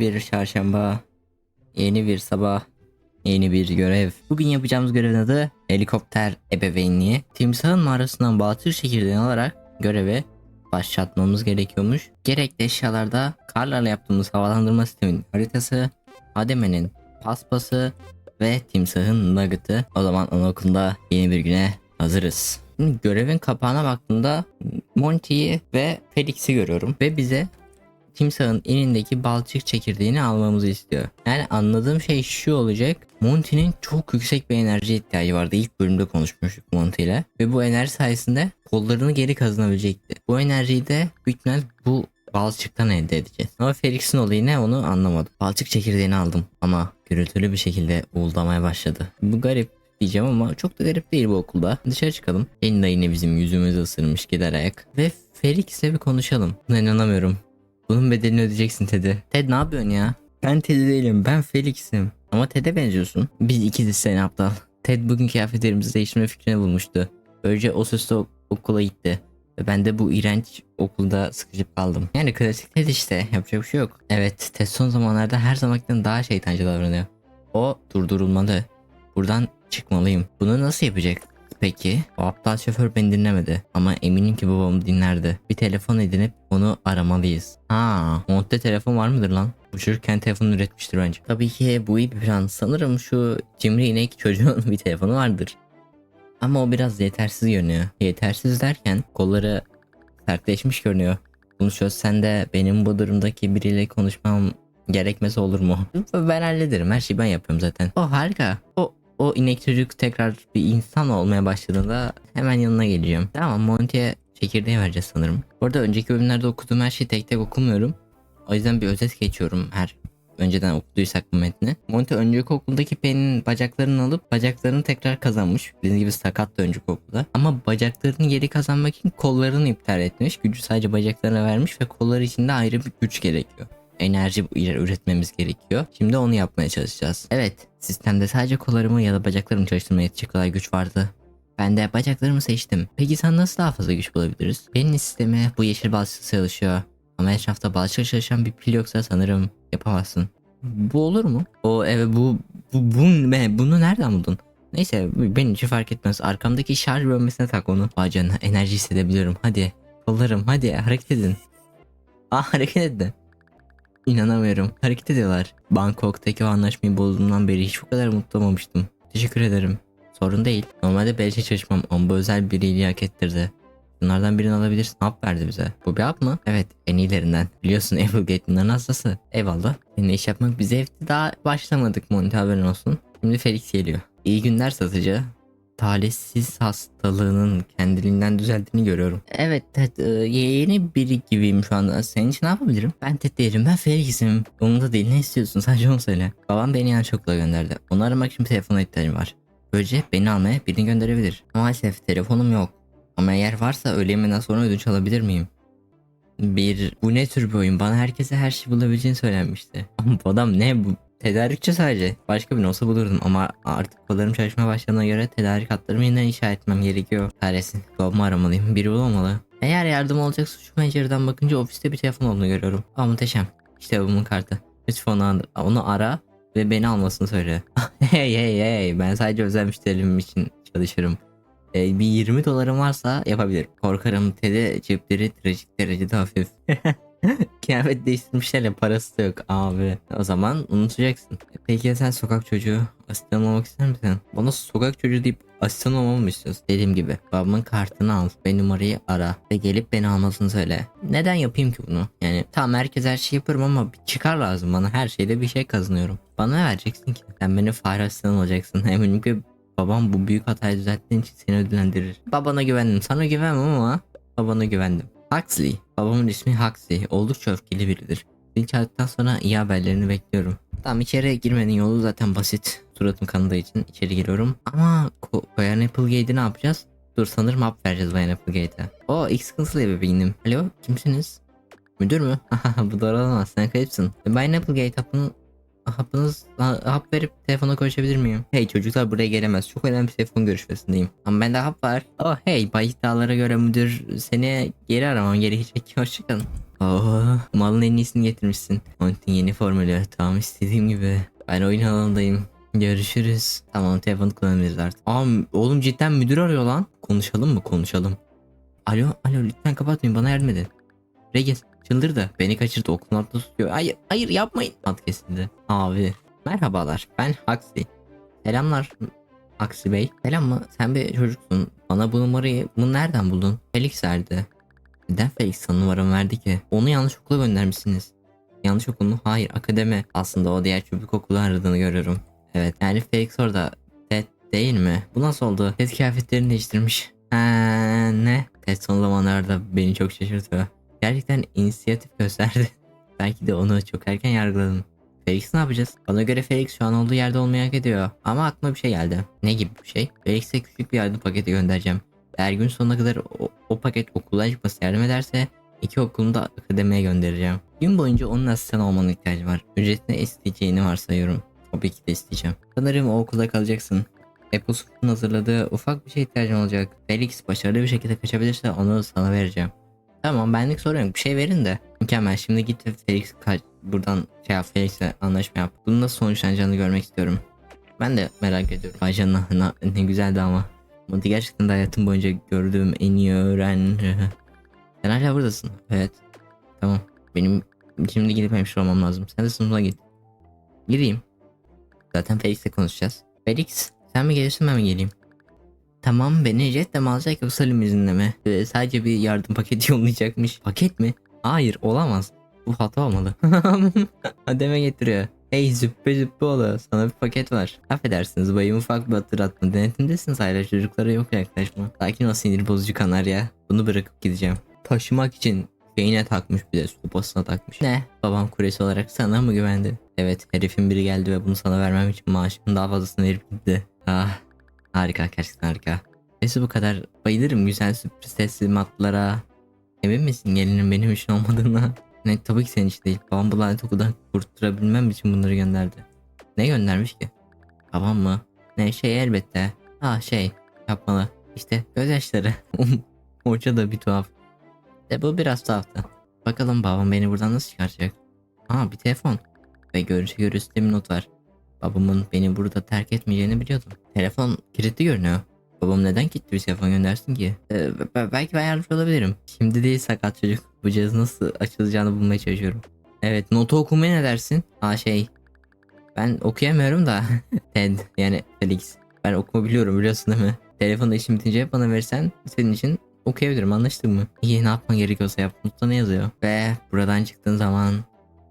Yeni bir çarşamba, yeni bir sabah, yeni bir görev. Bugün yapacağımız görevin adı helikopter ebeveynliği. Timsahın mağarasından batır çekirdeğini alarak göreve başlatmamız gerekiyormuş. Gerekli eşyalarda karlarla yaptığımız havalandırma sisteminin haritası, Ademe'nin paspası ve timsahın nugget'ı. O zaman anaokulunda yeni bir güne hazırız. Şimdi görevin kapağına baktığımda Monty'yi ve Felix'i görüyorum ve bize timsahın elindeki balçık çekirdeğini almamızı istiyor. Yani anladığım şey şu olacak. Monty'nin çok yüksek bir enerji ihtiyacı vardı. İlk bölümde konuşmuştuk Monty ile. Ve bu enerji sayesinde kollarını geri kazanabilecekti. Bu enerjiyi de büyük ihtimal bu balçıktan elde edeceğiz. Ama Felix'in olayı ne onu anlamadım. Balçık çekirdeğini aldım ama gürültülü bir şekilde uğuldamaya başladı. Bu garip diyeceğim ama çok da garip değil bu okulda. Dışarı çıkalım. Elinde yine bizim yüzümüzü ısırmış gider ayak. Ve Felix'le bir konuşalım. Buna inanamıyorum. Bunun bedelini ödeyeceksin Ted'i. Ted ne yapıyorsun ya? Ben Ted değilim ben Felix'im. Ama Ted'e benziyorsun. Biz ikiziz seni aptal. Ted bugün kıyafetlerimizi değiştirme fikrini bulmuştu. Böylece o sözde ok- okula gitti. Ve ben de bu iğrenç okulda sıkışıp kaldım. Yani klasik Ted işte yapacak bir şey yok. Evet Ted son zamanlarda her zamankinden daha şeytancı davranıyor. O durdurulmalı. Buradan çıkmalıyım. Bunu nasıl yapacak? Peki o aptal şoför beni dinlemedi ama eminim ki babam dinlerdi. Bir telefon edinip onu aramalıyız. Ha, montte telefon var mıdır lan? Bu çocuk kendi telefonunu üretmiştir bence. Tabii ki bu iyi bir plan. Sanırım şu cimri inek çocuğun bir telefonu vardır. Ama o biraz yetersiz görünüyor. Yetersiz derken kolları sertleşmiş görünüyor. Bunu çözsen de benim bu durumdaki biriyle konuşmam gerekmez olur mu? Ben hallederim. Her şeyi ben yapıyorum zaten. O harika. O o inek çocuk tekrar bir insan olmaya başladığında hemen yanına geleceğim. Tamam Monty'ye çekirdeği vereceğiz sanırım. Bu arada önceki bölümlerde okuduğum her şeyi tek tek okumuyorum. O yüzden bir özet geçiyorum her önceden okuduysak bu metni. Monty önceki okuldaki Pen'in bacaklarını alıp bacaklarını tekrar kazanmış. Dediğim gibi sakattı önceki okulda. Ama bacaklarını geri kazanmak için kollarını iptal etmiş. Gücü sadece bacaklarına vermiş ve kolları için de ayrı bir güç gerekiyor enerji üretmemiz gerekiyor. Şimdi onu yapmaya çalışacağız. Evet, sistemde sadece kollarımı ya da bacaklarımı çalıştırmaya yetecek kadar güç vardı. Ben de bacaklarımı seçtim. Peki sen nasıl daha fazla güç bulabiliriz? Benim sisteme bu yeşil balçık çalışıyor. Ama etrafta balçık çalışan bir pil yoksa sanırım yapamazsın. Bu olur mu? O evet bu bu, bu bunu nereden buldun? Neyse benim için fark etmez. Arkamdaki şarj bölmesine tak onu. Vay canına enerji hissedebiliyorum. Hadi kollarım hadi hareket edin. Aa hareket edin. İnanamıyorum. Hareket ediyorlar. Bangkok'taki o anlaşmayı bozduğumdan beri hiç bu kadar mutlu olmamıştım. Teşekkür ederim. Sorun değil. Normalde belki çalışmam ama bu özel bir iyiliği hak ettirdi. Bunlardan birini alabilirsin. Hap verdi bize. Bu bir hap mı? Evet en iyilerinden. Biliyorsun Applegate bunların hastası. Eyvallah. Seninle iş yapmak bize evde daha başlamadık Monty haberin olsun. Şimdi Felix geliyor. İyi günler satıcı. Talihsiz hastalığının kendiliğinden düzeldiğini görüyorum. Evet Ted yeni biri gibiyim şu anda. Senin için ne yapabilirim? Ben Ted değilim ben Felix'im. Umurumda değil ne istiyorsun sadece onu söyle. Babam beni yanlış okula gönderdi. Onu aramak için telefona ihtiyacım var. Böylece beni almaya birini gönderebilir. Maalesef telefonum yok. Ama eğer varsa öğle yemeğinden sonra ödünç alabilir miyim? Bir bu ne tür bir oyun? Bana herkese her şey bulabileceğini söylenmişti. Ama bu adam ne bu? Tedarikçi sadece. Başka bir olsa bulurdum ama artık kollarım çalışmaya başladığına göre tedarik hatlarımı yeniden inşa etmem gerekiyor. Kahretsin. Babamı aramalıyım. Biri bulamalı. Eğer yardım olacaksa şu pencereden bakınca ofiste bir telefon olduğunu görüyorum. Aa muhteşem. İşte babamın kartı. Lütfen onu, ara ve beni almasını söyle. hey hey hey ben sadece özel müşterilerim için çalışırım. Ee, bir 20 dolarım varsa yapabilirim. Korkarım Ted'e cepleri trajik derecede hafif. Kıyafet değiştirmişlerle parası da yok abi. O zaman unutacaksın. Peki ya sen sokak çocuğu asistan olmak ister misin? Bana sokak çocuğu deyip asistan olmamı mı istiyorsun? Dediğim gibi babamın kartını al ve numarayı ara ve gelip beni almasını söyle. Neden yapayım ki bunu? Yani tamam herkes her şeyi yapıyorum ama bir çıkar lazım bana. Her şeyde bir şey kazanıyorum. Bana vereceksin ki? Sen benim fare asistan olacaksın. Eminim ki babam bu büyük hatayı düzelttiğin için seni ödüllendirir. Babana güvendim. Sana güvenmem ama babana güvendim. Huxley. Babamın ismi Huxley. Oldukça öfkeli biridir. Zil çaldıktan sonra iyi haberlerini bekliyorum. Tamam içeri girmenin yolu zaten basit. Suratım kanadığı için içeri giriyorum. Ama Ko- Bayan Applegate'i ne yapacağız? Dur sanırım hap vereceğiz Bayan Applegate'e. O ilk sıkıntılı bebeğinim. Alo kimsiniz? Müdür mü? Bu doğru olamaz sen kayıpsın. Bayan Applegate hapını hapınız ha- hap verip telefona konuşabilir miyim? Hey çocuklar buraya gelemez. Çok önemli bir telefon görüşmesindeyim. Ama bende hap var. Oh hey bay iddialara göre müdür seni geri aramam gerekecek. Hoşçakalın. Oo, malın en iyisini getirmişsin. Monty'nin yeni formülü. Tamam istediğim gibi. Ben oyun alanındayım. Görüşürüz. Tamam telefonu kullanabiliriz artık. Aa, oğlum cidden müdür arıyor lan. Konuşalım mı? Konuşalım. Alo, alo lütfen kapatmayın bana yardım edin. Regil çıldırdı. Beni kaçırdı okulun altında tutuyor. Hayır, hayır yapmayın. Kesildi. Abi. Merhabalar ben Haksi. Selamlar Aksi Bey. Selam mı? Sen bir çocuksun. Bana bu numarayı bunu nereden buldun? Felix verdi. Neden Felix sana numaramı verdi ki? Onu yanlış okula göndermişsiniz. Yanlış okul mu? Hayır akademi. Aslında o diğer çocuk okulu aradığını görüyorum. Evet yani Felix orada. Ted değil mi? Bu nasıl oldu? Ted kıyafetlerini değiştirmiş. Ha, ne? Ted son zamanlarda beni çok şaşırtıyor. Gerçekten inisiyatif gösterdi. Belki de onu çok erken yargıladım. Felix ne yapacağız? Bana göre Felix şu an olduğu yerde olmayı hak ediyor. Ama aklıma bir şey geldi. Ne gibi bir şey? Felix'e küçük bir yardım paketi göndereceğim. Eğer gün sonuna kadar o, o paket okuldan çıkması yardım ederse iki okulunu da akademiye göndereceğim. Gün boyunca onun asistan olmanın ihtiyacı var. Ücretini isteyeceğini varsayıyorum. Tabii ki de isteyeceğim. Sanırım o okulda kalacaksın. Eposuf'un hazırladığı ufak bir şey ihtiyacım olacak. Felix başarılı bir şekilde kaçabilirse onu sana vereceğim. Tamam benlik sorun yok. Bir şey verin de. Mükemmel. Şimdi git Felix kaç buradan şey yap Felix'le anlaşma yap. Bunun nasıl sonuçlanacağını görmek istiyorum. Ben de merak ediyorum. Ay canına ne, ne güzeldi ama. Monty gerçekten de hayatım boyunca gördüğüm en iyi öğrenci. Sen hala buradasın. Evet. Tamam. Benim şimdi gidip hemşire olmam lazım. Sen de sınıfına git. Gireyim. Zaten Felix'le konuşacağız. Felix sen mi gelirsin ben mi geleyim? Tamam beni jetle mi alacak yoksa limuzinle mi? Ee, sadece bir yardım paketi yollayacakmış. Paket mi? Hayır olamaz. Bu hata olmalı. Ademe getiriyor. Hey züppe züppe ola sana bir paket var. Affedersiniz bayım ufak bir hatırlatma. Denetimdesiniz hala çocuklara yok yaklaşma. Sakin ol sinir bozucu kanarya. Bunu bırakıp gideceğim. Taşımak için beyine takmış bir de sopasına takmış. Ne? Babam kuresi olarak sana mı güvendi? Evet herifin biri geldi ve bunu sana vermem için maaşımın daha fazlasını verip gitti. Ah harika gerçekten harika. Neyse bu kadar bayılırım güzel sürpriz teslimatlara. Emin misin gelinin benim için olmadığına? Ne tabii ki senin için değil. Babam bu lanet okuldan kurtulabilmem için bunları gönderdi. Ne göndermiş ki? Babam mı? Ne şey elbette. Ha şey yapmalı. İşte gözyaşları. Hoca da bir tuhaf. De bu biraz tuhaftı. Bakalım babam beni buradan nasıl çıkaracak? Aa bir telefon. Ve görünüşe göre üstte bir not var. Babamın beni burada terk etmeyeceğini biliyordum. Telefon kilitli görünüyor. Babam neden kilitli bir telefon göndersin ki? Ee, be- belki ben yardımcı olabilirim. Şimdi değil sakat çocuk. Bu cihazı nasıl açılacağını bulmaya çalışıyorum. Evet notu okumaya ne dersin? Aa şey. Ben okuyamıyorum da. Ted yani Felix. Ben okuma biliyorum biliyorsun değil mi? Telefonu işim bitince bana versen senin için okuyabilirim anlaştık mı? İyi ne yapman gerekiyorsa yap. Notta ne yazıyor? Ve buradan çıktığın zaman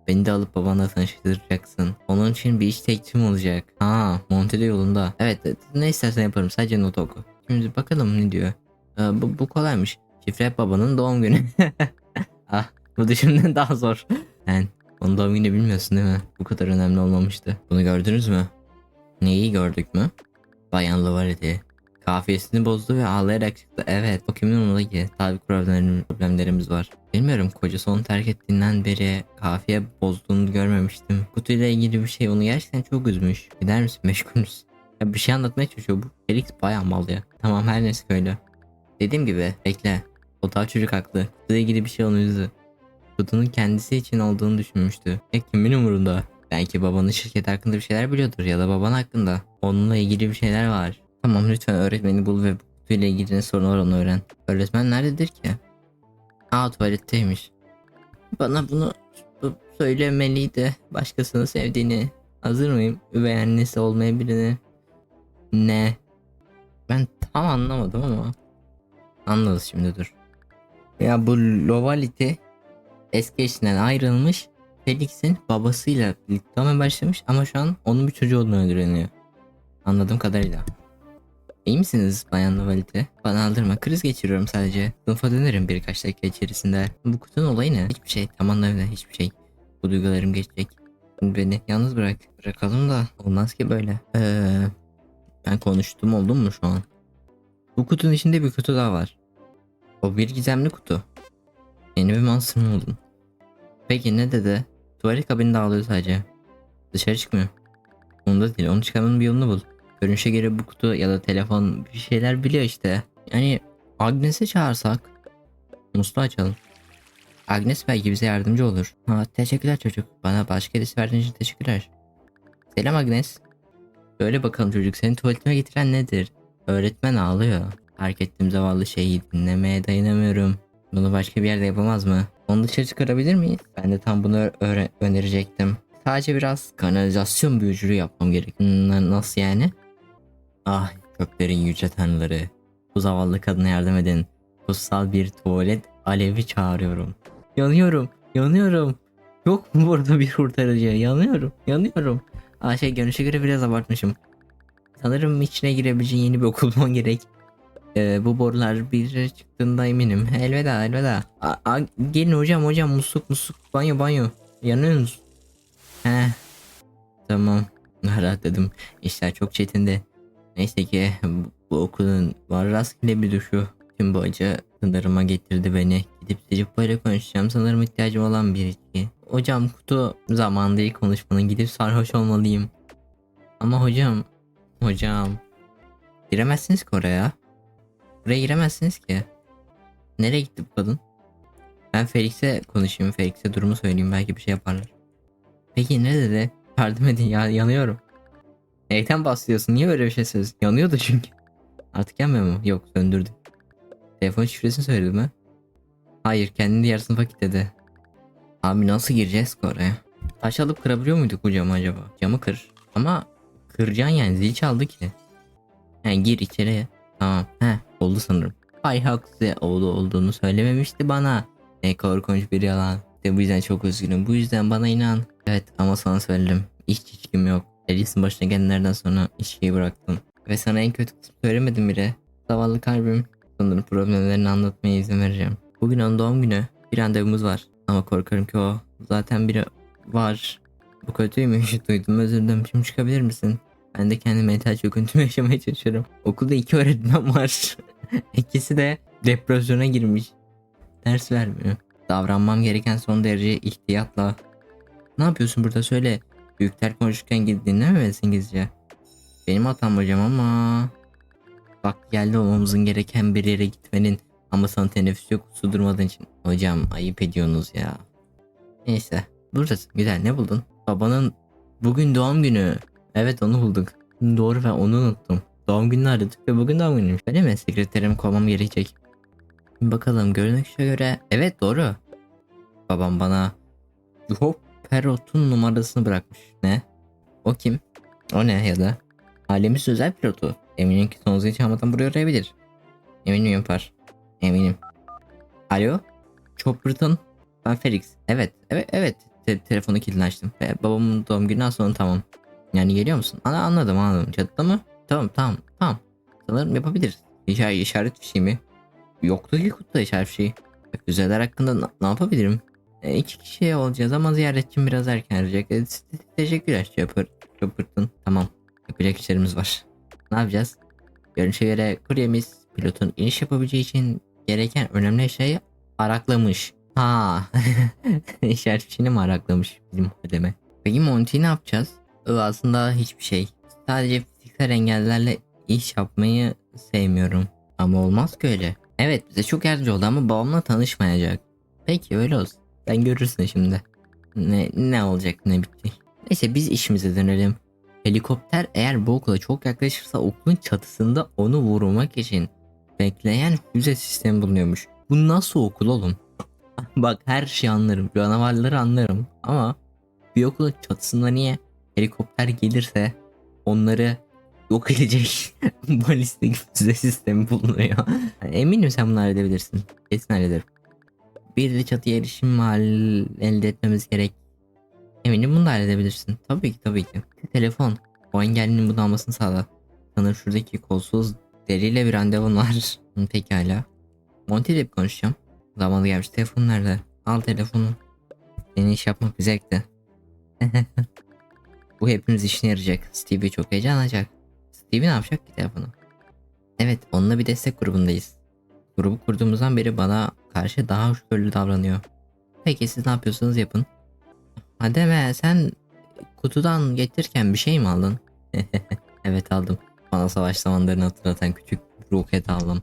Beni de alıp babanla tanıştıracaksın. Onun için bir iş teklifim olacak. Ha, Monte de yolunda. Evet, ne istersen yaparım. Sadece not oku. Şimdi bakalım ne diyor. Ee, bu, bu kolaymış. Şifre babanın doğum günü. ah, bu düşünden daha zor. Sen onun doğum günü bilmiyorsun değil mi? Bu kadar önemli olmamıştı. Bunu gördünüz mü? Neyi gördük mü? Bayan Lovarity. Kafiyesini bozdu ve ağlayarak çıktı. Evet, o kimin umurunda ki? Tabi problemlerimiz, var. Bilmiyorum kocası onu terk ettiğinden beri kafiye bozduğunu görmemiştim. Kutuyla ilgili bir şey onu gerçekten çok üzmüş. Gider misin meşgulüz? Ya bir şey anlatmaya çalışıyor bu. Felix bayağı mal ya. Tamam her neyse öyle. Dediğim gibi bekle. O daha çocuk haklı. Kutuyla ilgili bir şey onu üzdü. Kutunun kendisi için olduğunu düşünmüştü. Ya kimin umurunda? Belki babanın şirket hakkında bir şeyler biliyordur ya da baban hakkında. Onunla ilgili bir şeyler var. Tamam lütfen öğretmeni bul ve bu kutuyla ilgili ne sorun var onu öğren. Öğretmen nerededir ki? Aa tuvaletteymiş. Bana bunu bu- söylemeliydi. Başkasını sevdiğini. Hazır mıyım? Üvey annesi olmaya birini. Ne? Ben tam anlamadım ama. Anlarız şimdi dur. Ya bu Lovality eski eşinden ayrılmış. Felix'in babasıyla birlikte başlamış ama şu an onun bir çocuğu olduğunu öğreniyor. Anladığım kadarıyla. İyi misiniz Bayan Lovalite? Bana aldırma kriz geçiriyorum sadece. Sınıfa dönerim birkaç dakika içerisinde. Bu kutunun olayı ne? Hiçbir şey. Tamam öyle hiçbir şey. Bu duygularım geçecek. Beni yalnız bırak. Bırakalım da olmaz ki böyle. Ee, ben konuştum oldum mu şu an? Bu kutunun içinde bir kutu daha var. O bir gizemli kutu. Yeni bir monster mı oldun? Peki ne dedi? Tuvalet kabini dağılıyor sadece. Dışarı çıkmıyor. Onda değil. Onu çıkarmanın bir yolunu bul. Görünüşe göre bu kutu ya da telefon bir şeyler biliyor işte. Yani Agnes'i çağırsak. Muslu açalım. Agnes belki bize yardımcı olur. Ha, teşekkürler çocuk. Bana başka hediyesi verdiğin için teşekkürler. Selam Agnes. Böyle bakalım çocuk seni tuvaletime getiren nedir? Öğretmen ağlıyor. Fark ettiğim zavallı şeyi dinlemeye dayanamıyorum. Bunu başka bir yerde yapamaz mı? Onu dışarı çıkarabilir miyiz? Ben de tam bunu önerecektim. Sadece biraz kanalizasyon büyücülüğü yapmam gerek. Hmm, nasıl yani? Ah köklerin yüce tanrıları. Bu zavallı kadına yardım edin. Kutsal bir tuvalet alevi çağırıyorum. Yanıyorum, yanıyorum. Yok mu burada bir kurtarıcı? Yanıyorum, yanıyorum. Aa şey görünüşe göre biraz abartmışım. Sanırım içine girebileceğin yeni bir okul gerek. Ee, bu borular bir çıktığında eminim. Elveda elveda. Aa, aa, gelin hocam hocam musluk musluk banyo banyo. Yanıyorsunuz. He. Tamam. Rahatladım. İşler çok çetindi. Neyse ki bu, okulun var rastgele duşu. Tüm bu acı sınırıma getirdi beni. Gidip böyle konuşacağım. Sanırım ihtiyacım olan bir içki. Hocam kutu zamanı değil konuşmanın. Gidip sarhoş olmalıyım. Ama hocam. Hocam. Giremezsiniz ki oraya. Buraya giremezsiniz ki. Nereye gitti bu kadın? Ben Felix'e konuşayım. Felix'e durumu söyleyeyim. Belki bir şey yaparlar. Peki ne dedi? Yardım edin ya yanıyorum. Neyden bahsediyorsun? Niye böyle bir şey söylüyorsun? Yanıyordu çünkü. Artık yanmıyor mu? Yok söndürdü. Telefon şifresini söyledi mi? Hayır kendini diğer sınıfa kilitledi. Abi nasıl gireceğiz ki oraya? Taş alıp kırabiliyor muyduk bu camı acaba? Camı kır. Ama kıracaksın yani zil çaldı ki. Yani gir içeriye. Tamam. He oldu sanırım. Bay Huxley oğlu olduğunu söylememişti bana. Ne korkunç bir yalan. De bu yüzden çok üzgünüm. Bu yüzden bana inan. Evet ama sana söyledim. İç içkim yok. Alice'in başına gelenlerden sonra içkiyi bıraktım. Ve sana en kötü kısmı söylemedim bile. Zavallı kalbim. Sanırım problemlerini anlatmaya izin vereceğim. Bugün onun doğum günü. Bir randevumuz var. Ama korkarım ki o zaten biri var. Bu kötüymüş. Duydum özür dilerim. Şimdi çıkabilir misin? Ben de kendi mental çöküntümü yaşamaya çalışıyorum. Okulda iki öğretmen var. İkisi de depresyona girmiş. Ders vermiyor. Davranmam gereken son derece ihtiyatla. Ne yapıyorsun burada söyle. Büyükler konuşurken gidip dinlememelisin gizlice. Benim hatam hocam ama... Bak geldi olmamızın gereken bir yere gitmenin ama sana teneffüs yok su durmadığın için. Hocam ayıp ediyorsunuz ya. Neyse buradasın güzel ne buldun? Babanın bugün doğum günü. Evet onu bulduk. Doğru ben onu unuttum. Doğum gününü aradık ve bugün doğum günüymüş. Öyle mi? Sekreterimi kovmam gerekecek. Bakalım görünüşe göre evet doğru. Babam bana Hop Perot'un numarasını bırakmış. Ne? O kim? O ne ya da? Ailemiz özel pilotu. Eminim ki zil çalmadan buraya arayabilir. Eminim yapar. Eminim. Alo? Chopperton? Ben Felix. Evet. Evet. Evet. Te- telefonu kilidini açtım. Ve babamın doğum gününden sonra tamam. Yani geliyor musun? Ana anladım anladım. Çatıda mı? Tamam tamam tamam. Sanırım yapabiliriz. İşaret, işaret bir şey mi? Yoktu ki kutuda işaret bir şey. Füzeler hakkında ne yapabilirim? E, iki kişi olacağız ama ziyaretçim biraz erken arayacak. E, te- teşekkürler Chopper. Chopperton. Tamam. Yapacak işlerimiz var. Ne yapacağız? Görünüşe göre kuryemiz pilotun iniş yapabileceği için gereken önemli eşyayı araklamış. Ha, işaret fişini mi araklamış bizim ödeme? Peki Monty ne yapacağız? Ee, Aslında hiçbir şey. Sadece fiziksel engellerle iş yapmayı sevmiyorum. Ama olmaz ki öyle. Evet bize çok yardımcı oldu ama babamla tanışmayacak. Peki öyle olsun. Sen görürsün şimdi. Ne, ne olacak ne bitecek. Neyse biz işimize dönelim. Helikopter eğer bu okula çok yaklaşırsa okulun çatısında onu vurmak için bekleyen füze sistemi bulunuyormuş. Bu nasıl okul oğlum? Bak her şeyi anlarım. Canavarları anlarım. Ama bir okulun çatısında niye helikopter gelirse onları yok edecek balistik füze sistemi bulunuyor. Yani eminim sen bunu halledebilirsin. Kesin hallederim. Bir de çatıya erişim elde etmemiz gerek. Eminim bunu da halledebilirsin. Tabii ki tabii ki. Telefon. O engellinin bunu almasını sağla. Sanırım şuradaki kolsuz deriyle bir randevun var. Pekala. Monty ile konuşacağım. Zamanı gelmiş. Telefon nerede? Al telefonu. Senin iş yapmak bir zevkti. Bu hepimiz işine yarayacak. Stevie çok heyecanlanacak. Stevie ne yapacak ki telefonu? Evet onunla bir destek grubundayız. Grubu kurduğumuzdan beri bana karşı daha hoşgörülü davranıyor. Peki siz ne yapıyorsanız yapın. Hadi be sen kutudan getirirken bir şey mi aldın? evet aldım. Bana savaş zamanlarını hatırlatan küçük roket aldım.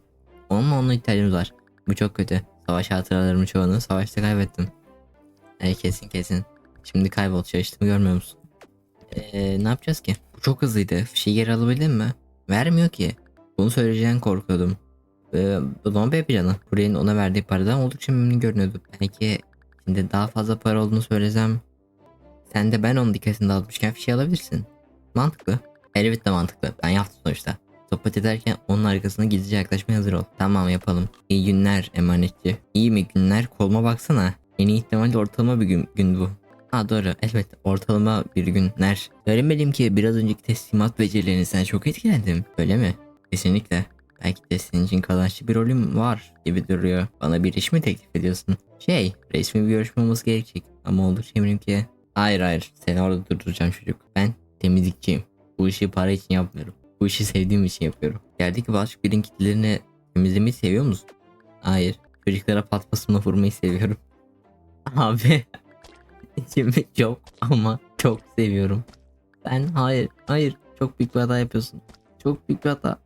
Onunla onun ihtiyacımız var. Bu çok kötü. Savaş hatıralarımın çoğunu savaşta kaybettim. E, kesin kesin. Şimdi kaybol çalıştığımı görmüyor musun? Ee, ne yapacağız ki? Bu çok hızlıydı. Fişeği geri alabildin mi? Vermiyor ki. Bunu söyleyeceğini korkuyordum. Ee, o zaman bir planı. Burayın ona verdiği paradan oldukça memnun görünüyordu. Belki şimdi daha fazla para olduğunu söylesem sen de ben onun dikkatini dağıtmışken fişeği alabilirsin. Mantıklı. Elbette mantıklı. Ben yaptım sonuçta. Sohbet ederken onun arkasına gizlice yaklaşmaya hazır ol. Tamam yapalım. İyi günler emanetçi. İyi mi günler? Koluma baksana. En iyi ihtimalle ortalama bir gün, gün bu. Ha doğru evet ortalama bir günler. Söylemeliyim ki biraz önceki teslimat becerilerinizden çok etkilendim. Öyle mi? Kesinlikle. Belki de senin için kazançlı bir rolüm var gibi duruyor. Bana bir iş mi teklif ediyorsun? Şey resmi bir görüşme olması gerekecek. Ama olur eminim ki. Hayır hayır seni orada durduracağım çocuk. Ben temizlikçiyim. Bu işi para için yapmıyorum. Bu işi sevdiğim için yapıyorum. Yerdeki başka birin kitlerini temizlemeyi seviyor musun? Hayır. Çocuklara patmasımla vurmayı seviyorum. Abi. İçimi çok ama çok seviyorum. Ben hayır hayır çok büyük bir hata yapıyorsun. Çok büyük bir hata.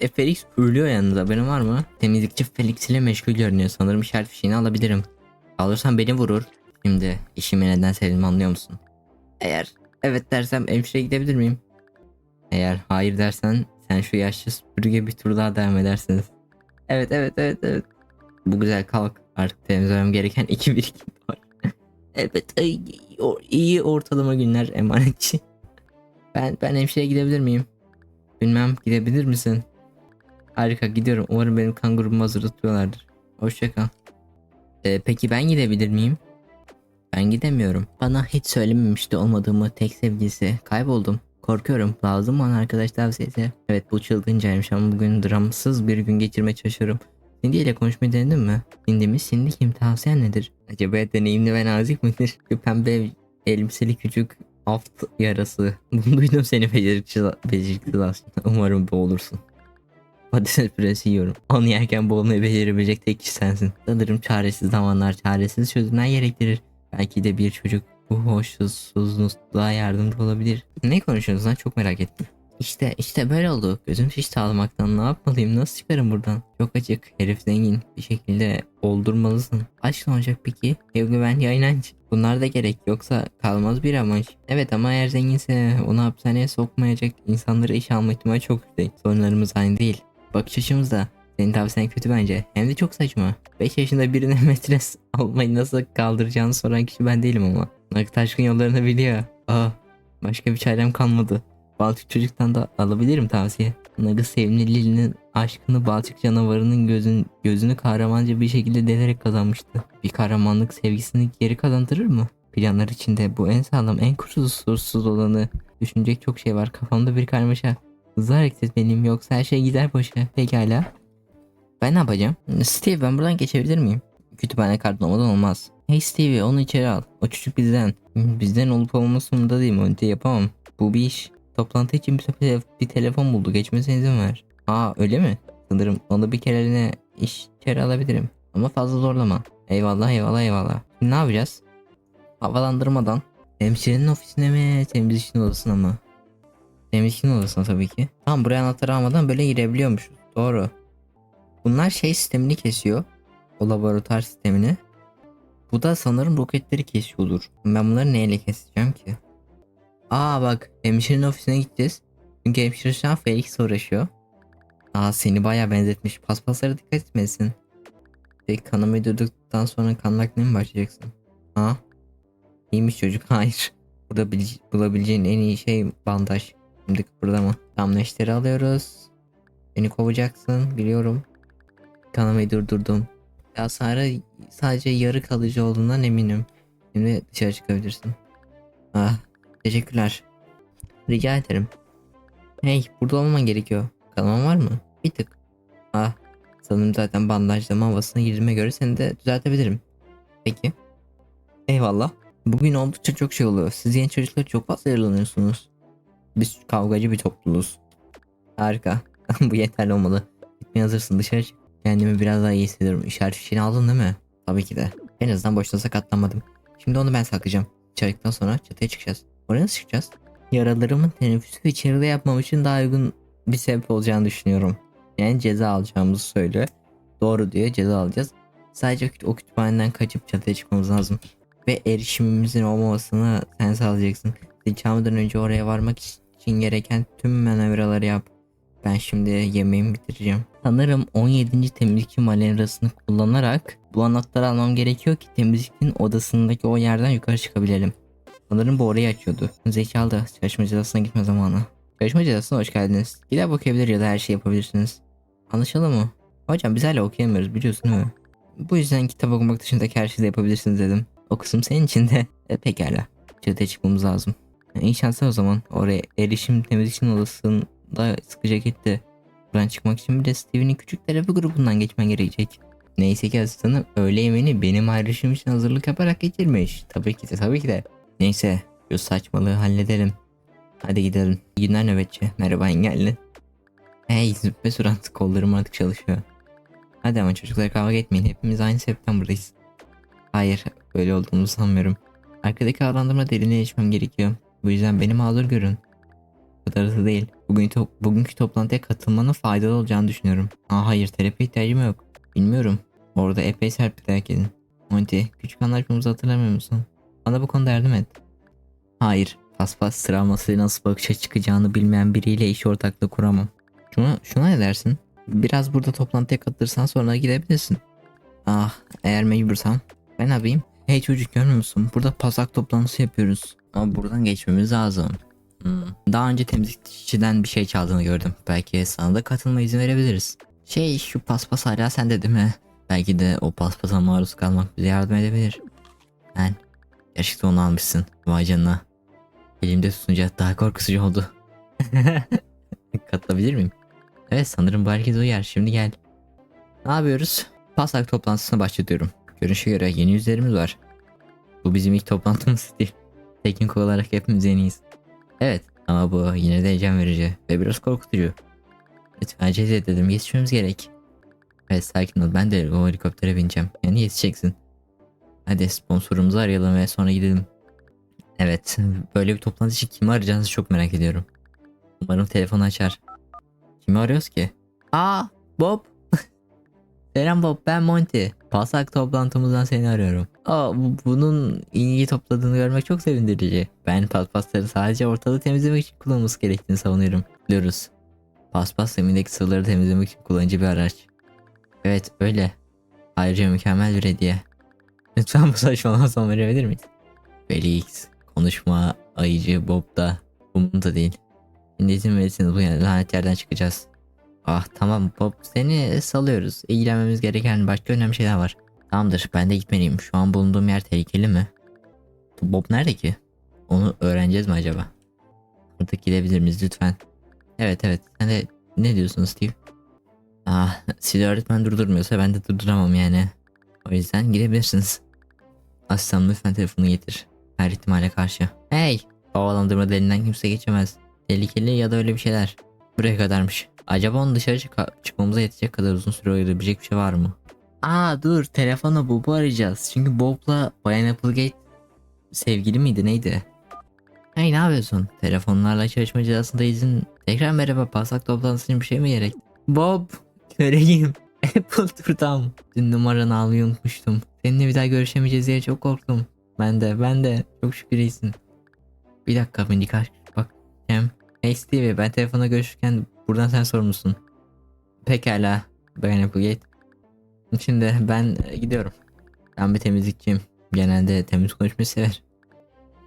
E Felix pürlüyor yanında haberin var mı? Temizlikçi Felix ile meşgul görünüyor. Sanırım işaret fişeğini alabilirim. Alırsan beni vurur. Şimdi işimi neden sevdiğimi anlıyor musun? Eğer evet dersem hemşire gidebilir miyim? Eğer hayır dersen sen şu yaşlı süpürge bir tur daha devam edersiniz. Evet evet evet evet. Bu güzel kalk. Artık temizlemem gereken iki birikim var. evet o- iyi ortalama günler emanetçi. Ben ben hemşireye gidebilir miyim? Bilmem gidebilir misin? Harika gidiyorum. Umarım benim kangurumu hazır tutuyorlardır. Hoşça kal. Ee, peki ben gidebilir miyim? Ben gidemiyorum. Bana hiç söylememişti olmadığımı tek sevgilisi. Kayboldum. Korkuyorum. Lazım bana arkadaş tavsiyesi. Evet bu çılgıncaymış ama bugün dramsız bir gün geçirmeye çalışıyorum. Cindy ile konuşmayı denedin mi? Cindy mi? Cindy kim? Tavsiyen nedir? Acaba deneyimli ve nazik midir? Şu pembe elbiseli küçük aft yarası. Bunu duydum seni beceriksiz, beceriksiz aslında. Umarım boğulursun. Patates püresi yiyorum. Onu yerken boğulmayı becerebilecek tek kişi sensin. Sanırım çaresiz zamanlar çaresiz çözümler gerektirir. Belki de bir çocuk bu hoşsuzluğa yardımcı olabilir. Ne konuşuyorsunuz lan çok merak ettim. İşte işte böyle oldu. Gözüm şişti ağlamaktan. Ne yapmalıyım? Nasıl çıkarım buradan? Çok açık. Herif zengin. Bir şekilde oldurmalısın. Aşk ne olacak peki? Ya güven ya inanç. Bunlar da gerek. Yoksa kalmaz bir amaç. Evet ama eğer zenginse onu hapishaneye sokmayacak insanları işe alma ihtimali çok yüksek. Sorunlarımız aynı değil. Bakış açımız da senin tavsiyen kötü bence. Hem de çok saçma. 5 yaşında birine metres almayı nasıl kaldıracağını soran kişi ben değilim ama. Nakit aşkın yollarını biliyor. Aa, başka bir çarem kalmadı. Balçık çocuktan da alabilirim tavsiye. Nagı sevimli Lili'nin aşkını Balçık canavarının gözün, gözünü kahramanca bir şekilde delerek kazanmıştı. Bir kahramanlık sevgisini geri kazandırır mı? Planlar içinde bu en sağlam, en kusursuz olanı. Düşünecek çok şey var. Kafamda bir karmaşa. Hızlı hareket etmeliyim yoksa her şey gider boşa. Pekala. Ben ne yapacağım? Steve ben buradan geçebilir miyim? Kütüphane kartı olmadan olmaz. Hey Stevie onu içeri al. O çocuk bizden. Bizden olup olmaması umurumda değil. Monte yapamam. Bu bir iş. Toplantı için bir, bir telefon buldu. Geçmesine izin ver. Aa öyle mi? Sanırım onu bir kereliğine içeri alabilirim. Ama fazla zorlama. Eyvallah eyvallah eyvallah. Şimdi ne yapacağız? Havalandırmadan. Hemşirenin ofisine mi? Temizlikçinin odasına mı? Temizlikçinin odasına tabii ki. Tamam buraya anahtarı almadan böyle girebiliyormuşuz. Doğru. Bunlar şey sistemini kesiyor. O laboratuvar sistemini. Bu da sanırım roketleri kesiyordur. Ben bunları neyle keseceğim ki? Aa bak hemşirenin ofisine gideceğiz. Çünkü hemşire şu an Felix uğraşıyor. Aa seni baya benzetmiş. Paspaslara dikkat etmesin. Peki kanamayı durduktan sonra kan nakline mi başlayacaksın? Ha? İyiymiş çocuk. Hayır. Bil- bulabileceğin en iyi şey bandaj. Şimdi kıpırdama. Tam neşteri alıyoruz. Beni kovacaksın biliyorum. Kanamayı durdurdum. Ya Sara sadece yarı kalıcı olduğundan eminim. Şimdi dışarı çıkabilirsin. Ah teşekkürler. Rica ederim. Hey burada olman gerekiyor. Kanaman var mı? Bir tık. Ah sanırım zaten bandajlama havasına girdiğime göre seni de düzeltebilirim. Peki. Eyvallah. Bugün oldukça çok şey oluyor. Siz yeni çocuklar çok fazla yaralanıyorsunuz. Biz kavgacı bir topluluğuz. Harika. Bu yeterli olmalı. Gitmeye hazırsın dışarı çık. Kendimi biraz daha iyi hissediyorum. İşaret fişeğini aldın değil mi? Tabii ki de. En azından boşta sakatlanmadım. Şimdi onu ben saklayacağım. Çıkardıktan sonra çatıya çıkacağız. Oraya nasıl çıkacağız? Yaralarımın teneffüsü içeride yapmam için daha uygun bir sebep olacağını düşünüyorum. Yani ceza alacağımızı söylüyor. Doğru diyor ceza alacağız. Sadece o kütüphaneden kaçıp çatıya çıkmamız lazım. Ve erişimimizin olmamasını sen sağlayacaksın. Sıçamadan önce oraya varmak için gereken tüm manevraları yap. Ben şimdi yemeğimi bitireceğim. Sanırım 17. temizlikçi manevrasını kullanarak bu anahtarı almam gerekiyor ki temizlikçinin odasındaki o yerden yukarı çıkabilelim. Sanırım bu orayı açıyordu. Zekalı çalışma cezasına gitme zamanı. Çalışma cezasına hoş geldiniz. Gider bakabilir ya da her şey yapabilirsiniz. Anlaşıldı mı? Hocam biz hala okuyamıyoruz biliyorsun değil mi? Bu yüzden kitap okumak dışındaki her şeyi de yapabilirsiniz dedim. O kısım senin için de. E, pekala. Çatıya çıkmamız lazım. İyi o zaman. Oraya erişim temizlikçinin odasında sıkıca gitti. Buradan çıkmak için bir de Steve'nin küçük terapi grubundan geçmen gerekecek. Neyse ki asistanım öğle yemeğini benim ayrışım için hazırlık yaparak geçirmiş. Tabii ki de tabii ki de. Neyse şu saçmalığı halledelim. Hadi gidelim. İyi günler nöbetçi. Merhaba engelli. Hey züppe surat kollarım artık çalışıyor. Hadi ama çocuklar kavga etmeyin. Hepimiz aynı sebepten buradayız. Hayır öyle olduğumuzu sanmıyorum. Arkadaki adlandırma derinliğe geçmem gerekiyor. Bu yüzden beni mağdur görün. Bu kadar değil. Bugün to- bugünkü toplantıya katılmanın faydalı olacağını düşünüyorum. Aa hayır terapi ihtiyacım yok. Bilmiyorum. Orada epey dayak yedin. Monty küçük anlaşmamızı hatırlamıyor musun? Bana bu konuda yardım et. Hayır. Paspas travması nasıl bakışa çıkacağını bilmeyen biriyle iş ortaklığı kuramam. Şuna, şuna ne dersin? Biraz burada toplantıya katılırsan sonra gidebilirsin. Ah eğer mecbursam. Ben abiyim. Hey çocuk görmüyor musun? Burada pazak toplantısı yapıyoruz. Ama buradan geçmemiz lazım. Hmm. Daha önce temizlikçiden bir şey çaldığını gördüm. Belki sana da katılma izin verebiliriz. Şey şu paspas hala sende değil mi? Belki de o paspasa maruz kalmak bize yardım edebilir. Ben gerçekten onu almışsın. Vay canına. Elimde tutunca daha korkutucu oldu. Katılabilir miyim? Evet sanırım bu herkes uyar. Şimdi gel. Ne yapıyoruz? Paslak toplantısına başlatıyorum. Görünüşe göre yeni yüzlerimiz var. Bu bizim ilk toplantımız değil. Teknik olarak hepimiz yeniyiz. Evet ama bu yine de heyecan verici ve biraz korkutucu. Lütfen acele edelim yetişmemiz gerek. Evet sakin ol ben de o helikoptere bineceğim. Yani yetişeceksin. Hadi sponsorumuzu arayalım ve sonra gidelim. Evet böyle bir toplantı için kimi arayacağınızı çok merak ediyorum. Umarım telefonu açar. Kimi arıyoruz ki? Aa Bob. Selam Bob ben Monty. Pasak toplantımızdan seni arıyorum. Aa bu- bunun ilgi topladığını görmek çok sevindirici. Ben paspasları sadece ortalığı temizlemek için kullanılması gerektiğini savunuyorum. Biliyoruz. Paspas zemindeki sıvıları temizlemek için kullanıcı bir araç. Evet öyle. Ayrıca mükemmel bir hediye. Lütfen bu saçmalama son verebilir miyiz? Felix, konuşma, ayıcı, Bob da umurumda değil. Şimdi izin verirseniz bu lanet yerden çıkacağız. Ah tamam Bob seni salıyoruz. İlgilenmemiz gereken başka önemli şeyler var. Tamamdır ben de gitmeliyim. Şu an bulunduğum yer tehlikeli mi? Bob nerede ki? Onu öğreneceğiz mi acaba? Artık gidebilir miyiz lütfen? Evet evet sen de ne diyorsun Steve? Ah sizi öğretmen durdurmuyorsa ben de durduramam yani. O yüzden gidebilirsiniz. Aslan lütfen telefonu getir. Her ihtimale karşı. Hey! Havalandırma deliğinden kimse geçemez. Tehlikeli ya da öyle bir şeyler. Buraya kadarmış. Acaba onu dışarı çık- çıkmamıza yetecek kadar uzun süre ayırabilecek bir şey var mı? Aa dur telefona Bob'u arayacağız. Çünkü Bob'la Bayan Applegate sevgili miydi neydi? Hey ne yapıyorsun? Telefonlarla çalışma cihazında izin. Tekrar merhaba pasak toplantısı için bir şey mi gerek? Bob göreyim. Apple turtam. Dün numaranı almayı unutmuştum. Seninle bir daha görüşemeyeceğiz diye çok korktum. Ben de ben de çok şükür iyisin. Bir dakika bir dikkat bak. Hem Hey Steve ben telefonda görüşürken buradan sen sorumlusun. Pekala Bayan Applegate. Şimdi ben e, gidiyorum. Ben bir temizlikçiyim. Genelde temiz konuşmayı sever.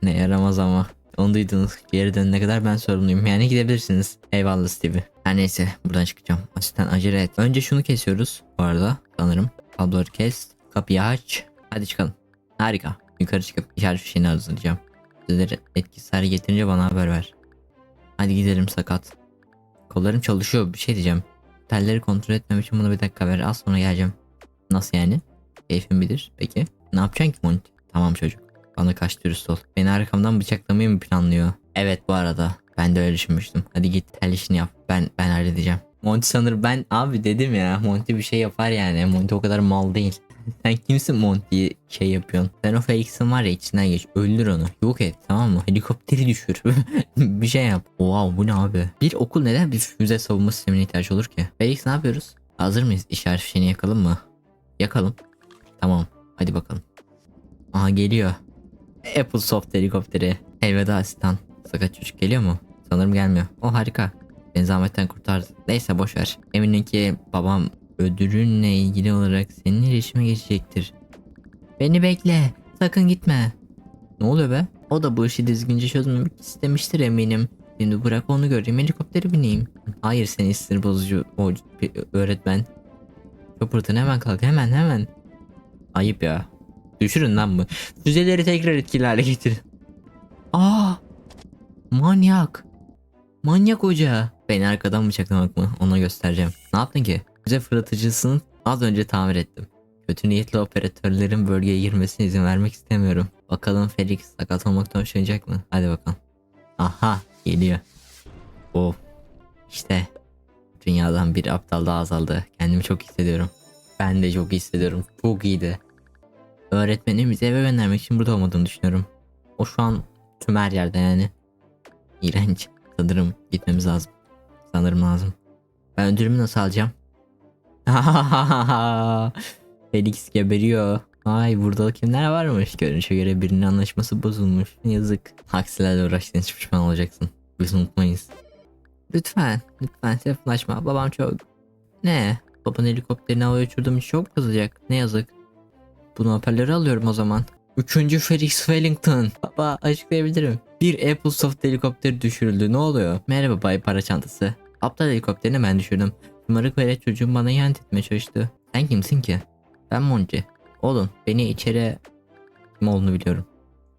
Ne yaramaz ama. Onu duydunuz. Geri dönene kadar ben sorumluyum. Yani gidebilirsiniz. Eyvallah Steve. Her neyse buradan çıkacağım. Asistan acele et. Önce şunu kesiyoruz bu arada sanırım. Kabloları kes. Kapıyı aç. Hadi çıkalım. Harika. Yukarı çıkıp işaret fişeğini hazırlayacağım. Sizlere etkisiz hale getirince bana haber ver. Hadi gidelim sakat. Kollarım çalışıyor bir şey diyeceğim. Telleri kontrol etmem için bana bir dakika ver az sonra geleceğim. Nasıl yani? Keyfim bilir. Peki. Ne yapacaksın ki Monty? Tamam çocuk. Bana kaç dürüst ol. Beni arkamdan bıçaklamayı mı planlıyor? Evet bu arada. Ben de öyle düşünmüştüm. Hadi git tel işini yap. Ben ben halledeceğim. Monty sanır ben abi dedim ya. Monty bir şey yapar yani. Monty o kadar mal değil. Sen kimsin Monty'yi şey yapıyorsun? Sen o Felix'in var ya içinden geç. Öldür onu. Yok et tamam mı? Helikopteri düşür. bir şey yap. Wow bu ne abi? Bir okul neden bir füze savunma sistemine ihtiyaç olur ki? Felix ne yapıyoruz? Hazır mıyız? İşaret fişeğini yakalım mı? Yakalım. Tamam. Hadi bakalım. Aha geliyor. Apple Soft helikopteri. Elveda asistan. Sakat çocuk geliyor mu? Sanırım gelmiyor. O harika. Beni zahmetten kurtardı. Neyse boş ver. Eminim ki babam ödülünle ilgili olarak senin iletişime geçecektir. Beni bekle. Sakın gitme. Ne oluyor be? O da bu işi düzgünce çözmemek istemiştir eminim. Şimdi bırak onu göreyim helikoptere bineyim. Hayır seni sinir bozucu o öğretmen. Köpürtün hemen kalk hemen hemen. Ayıp ya. Düşürün lan bu. Füzeleri tekrar etkili hale getirin. Aa! Manyak. Manyak hoca. Beni arkadan bıçaklamak mı? Ona göstereceğim. Ne yaptın ki? Füze fırlatıcısını az önce tamir ettim. Kötü niyetli operatörlerin bölgeye girmesine izin vermek istemiyorum. Bakalım Felix sakat olmaktan hoşlanacak mı? Hadi bakalım. Aha geliyor. Oh. İşte dünyadan bir aptal daha azaldı. Kendimi çok hissediyorum. Ben de çok hissediyorum. Çok iyiydi. Öğretmenim bizi eve göndermek için burada olmadığını düşünüyorum. O şu an tüm her yerde yani. İğrenç. Sanırım gitmemiz lazım. Sanırım lazım. Ben ödülümü nasıl alacağım? Felix geberiyor. Ay burada kimler varmış? Görünüşe göre birinin anlaşması bozulmuş. Yazık. Aksilerle uğraştığın için pişman olacaksın. Biz unutmayız. Lütfen, lütfen telefonlaşma. Babam çok... Ne? Babanın helikopterini havaya uçurduğum için çok kızacak. Ne yazık. Bunu hoparlöre alıyorum o zaman. Üçüncü Felix Wellington. Baba açıklayabilirim. Bir Apple Soft helikopteri düşürüldü. Ne oluyor? Merhaba Bay Para Çantası. Aptal helikopterini ben düşürdüm. Şımarık velet çocuğum bana ihanet etmeye çalıştı. Sen kimsin ki? Ben Monty. Oğlum beni içeri kim olduğunu biliyorum.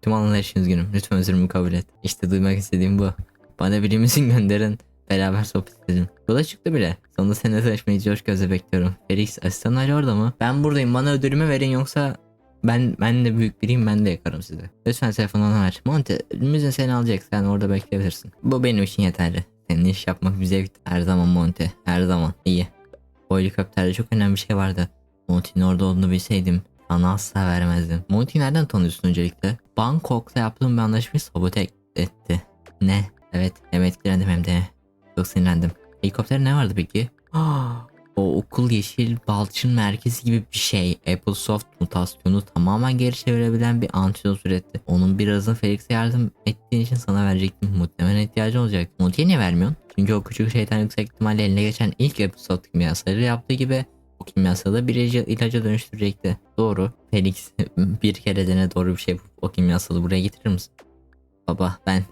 Tüm anılar için üzgünüm. Lütfen özürümü kabul et. İşte duymak istediğim bu. Bana birimizin gönderin. Beraber sohbet edelim. Yola çıktı bile. Sonunda seninle tanışmayı coş gözle bekliyorum. Felix asistan hala orada mı? Ben buradayım. Bana ödülümü verin yoksa ben ben de büyük biriyim ben de yakarım sizi. Lütfen telefonunu ver. Monty müze seni alacak. Sen orada bekleyebilirsin. Bu benim için yeterli. Senin iş yapmak bir zevk. Her zaman Monty. Her zaman. İyi. O helikopterde çok önemli bir şey vardı. Monty'nin orada olduğunu bilseydim sana asla vermezdim. Monty'yi nereden tanıyorsun öncelikle? Bangkok'ta yaptığım bir anlaşmayı sabote etti. Ne? Evet hem etkilendim hem de çok sinirlendim. Helikopter ne vardı peki? o okul yeşil balçın merkezi gibi bir şey. Applesoft mutasyonu tamamen geri çevirebilen bir antidot üretti. Onun birazını Felix'e yardım ettiğin için sana verecektim. Muhtemelen ihtiyacın olacak. Monty'ye niye vermiyorsun? Çünkü o küçük şeytan yüksek ihtimalle eline geçen ilk Applesoft kimyasalları yaptığı gibi o kimyasalı bir ilaca dönüştürecekti. Doğru. Felix bir kere dene doğru bir şey yapıp o kimyasalı buraya getirir misin? Baba ben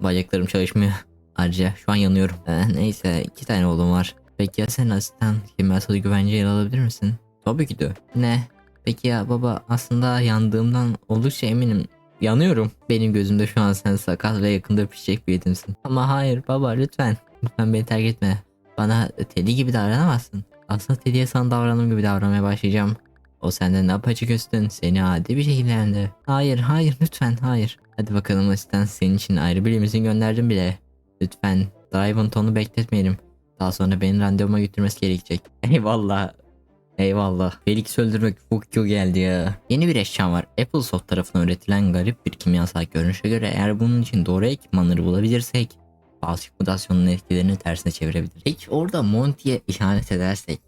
bacaklarım çalışmıyor. Ayrıca şu an yanıyorum. Ee, neyse iki tane oğlum var. Peki ya sen asistan kimyasalı güvenceye ele alabilir misin? Tabii ki de. Ne? Peki ya baba aslında yandığımdan oldukça eminim. Yanıyorum. Benim gözümde şu an sen sakat ve yakında pişecek bir yetimsin. Ama hayır baba lütfen. Lütfen beni terk etme. Bana Teddy gibi davranamazsın. Aslında Teddy'ye sana davranım gibi davranmaya başlayacağım. O senden apaçık üstün. Seni adi bir şekilde. Hayır hayır lütfen hayır. Hadi bakalım asistan senin için ayrı bir limuzin gönderdim bile. Lütfen Driventon'u bekletmeyelim. Daha sonra beni randevuma götürmesi gerekecek. Eyvallah. Eyvallah. Felix öldürmek iyi geldi ya. Yeni bir eşyam var. Applesoft tarafından üretilen garip bir kimyasal görünüşe göre eğer bunun için doğru ekipmanları bulabilirsek Balçık mutasyonun etkilerini tersine çevirebilir. Peki orada Monty'ye ihanet edersek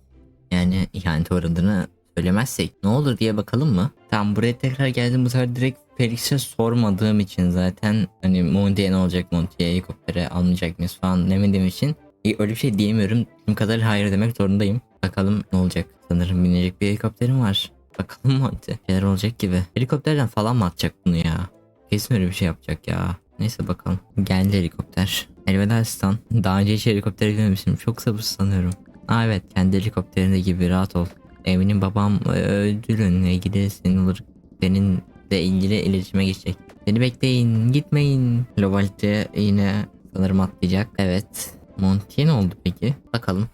yani ihanet uğradığını söylemezsek ne olur diye bakalım mı? Tamam buraya tekrar geldim bu sefer direkt Felix'e sormadığım için zaten hani Monty'ye ne olacak Monty'ye helikoptere almayacak mıyız falan demediğim için e, öyle bir şey diyemiyorum. Tüm kadar hayır demek zorundayım. Bakalım ne olacak. Sanırım binecek bir helikopterim var. Bakalım Monty. Şeyler olacak gibi. Helikopterden falan mı atacak bunu ya? Kesin öyle bir şey yapacak ya. Neyse bakalım. Geldi helikopter. Elveda asistan. Daha önce hiç helikoptere binmemişim. Çok sabırsızlanıyorum. Aa evet kendi helikopterinde gibi rahat ol. Eminim babam e, ödülünle ilgili senin olur. Seninle ilgili iletişime geçecek. Beni bekleyin gitmeyin. Lovalite yine sanırım atlayacak. Evet. Monty'ye ne oldu peki? Bakalım.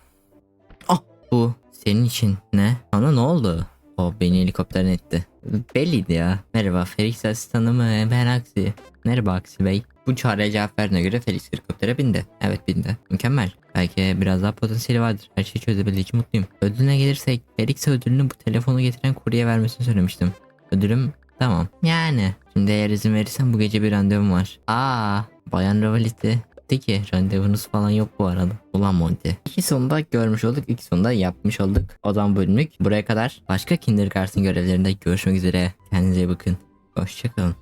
Ah bu senin için ne? Bana ne oldu? O beni helikopterden etti. Belliydi ya. Merhaba Felix asistanı mı? Ben Aksi. Merhaba Aksi Bey. Bu çağrıya cevap verdiğine göre Felix helikoptere bindi. Evet bindi. Mükemmel. Belki biraz daha potansiyeli vardır. Her şeyi çözebildiği için mutluyum. Ödülüne gelirsek Felix'e ödülünü bu telefonu getiren kurye vermesini söylemiştim. Ödülüm tamam. Yani. Şimdi eğer izin verirsen bu gece bir randevum var. Aa, Bayan Rovaliti. Gitti ki. Randevunuz falan yok bu arada. Ulan Monty. İki sonunda görmüş olduk. iki sonunda yapmış olduk. O zaman bölümlük buraya kadar. Başka Kindergarten görevlerinde görüşmek üzere. Kendinize iyi bakın. Hoşçakalın.